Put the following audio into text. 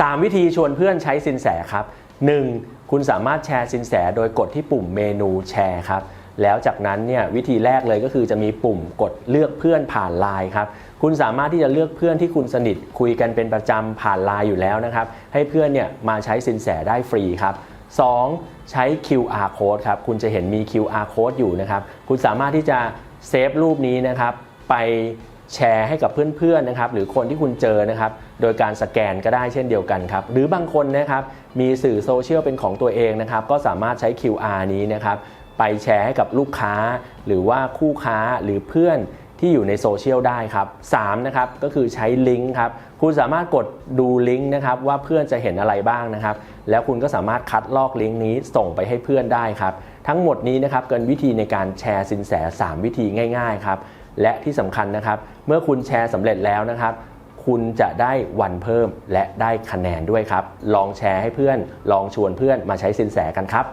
3 วิธีชวนเพื่อนใช้สินแสครับ 1. คุณสามารถแชร์สินแสโดยกดที่ปุ่มเมนูแชร์ครับแล้วจากนั้นเนี่ยวิธีแรกเลยก็คือจะมีปุ่มกดเลือกเพื่อนผ่านไลน์ครับคุณสามารถที่จะเลือกเพื่อนที่คุณสนิทคุยกันเป็นประจำผ่านไลน์อยู่แล้วนะครับให้เพื่อนเนี่ยมาใช้สินแสได้ฟรีครับ 2. ใช้ QR code ครับคุณจะเห็นมี QR code อยู่นะครับคุณสามารถที่จะเซฟรูปนี้นะครับไป แชร์ให้กับเพื่อนๆนะครับหรือคนที่คุณเจอนะครับโดยการสแกนก็ได้เช่นเดียวกันครับหรือบางคนนะครับมีสื่อโซเชียลเป็นของตัวเองนะครับก็สามารถใช้ QR นี้นะครับไปแชร์ให้กับลูกค้า หรือว่าคู่ค้าหรือเพื่อนที่อยู่ในโซเชียลได้ครับ3นะครับก็คือใช้ลิงก์ครับคุณสามารถกดดูลิงก์นะครับว่าเพื่อนจะเห็นอะไรบ้างนะครับ แล้วคุณก็สามารถคัดลอกลิงก์นี้ส่งไปให้เพื่อนได้ครับ ทั้งหมดนี้นะครับเกินวิธีในการแชร์สินแส 3 วิธีง่าย ๆ ครับ และที่สำคัญนะครับ เมื่อคุณแชร์สำเร็จแล้วนะครับ คุณจะได้วันเพิ่มและได้คะแนนด้วยครับ ลองแชร์ให้เพื่อน ลองชวนเพื่อนมาใช้สินแสกันครับ